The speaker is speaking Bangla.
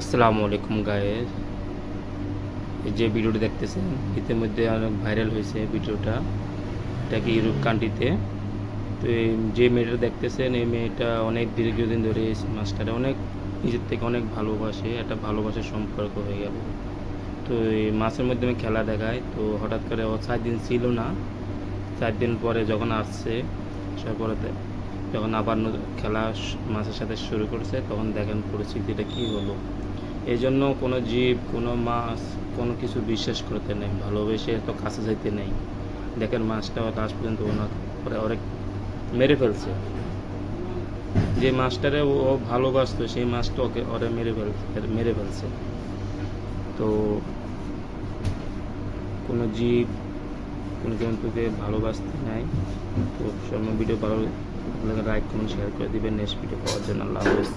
আসসালামু আলাইকুম গায়ে এই যে ভিডিওটি দেখতেছেন, ইতিমধ্যে অনেক ভাইরাল হয়েছে ভিডিওটা এটা কি ইউরোপ কান্ট্রিতে তো যে মেয়েটা দেখতেছেন, এই মেয়েটা অনেক দীর্ঘদিন ধরে এই মাছটারে অনেক নিজের থেকে অনেক ভালোবাসে, একটা ভালোবাসার সম্পর্ক হয়ে গেল। তো এই মাছের মাধ্যমে খেলা দেখায় তো হঠাৎ করে ও চার দিন ছিল না। চার দিন পরে যখন আসছে, আসার পরে যখন আবার খেলা মাছের সাথে শুরু করছে, তখন দেখেন পরিস্থিতিটা কী হলো। এই জন্য কোনো জীব, কোনো মাছ, কোনো কিছু বিশ্বাস করতে নেই, ভালোবেসে তো কাছে যাইতে নেই। দেখেন মাছটা লাস্ট পর্যন্ত ওনার পরে অনেক মেরে ফেলছে। যে মাছটারে ও ভালোবাসতো, সেই মাছটা ওকে ওরে মেরে ফেল মেরে ফেলছে। তো কোনো জীব, কোনো জন্তুকে ভালোবাসতে নাই। তো সব ভিডিও ভালো লাইক কমেন্ট শেয়ার করে দিবেন। নেক্সট ভিডিও পাওয়ার জন্য আল্লাহ হাফেজ।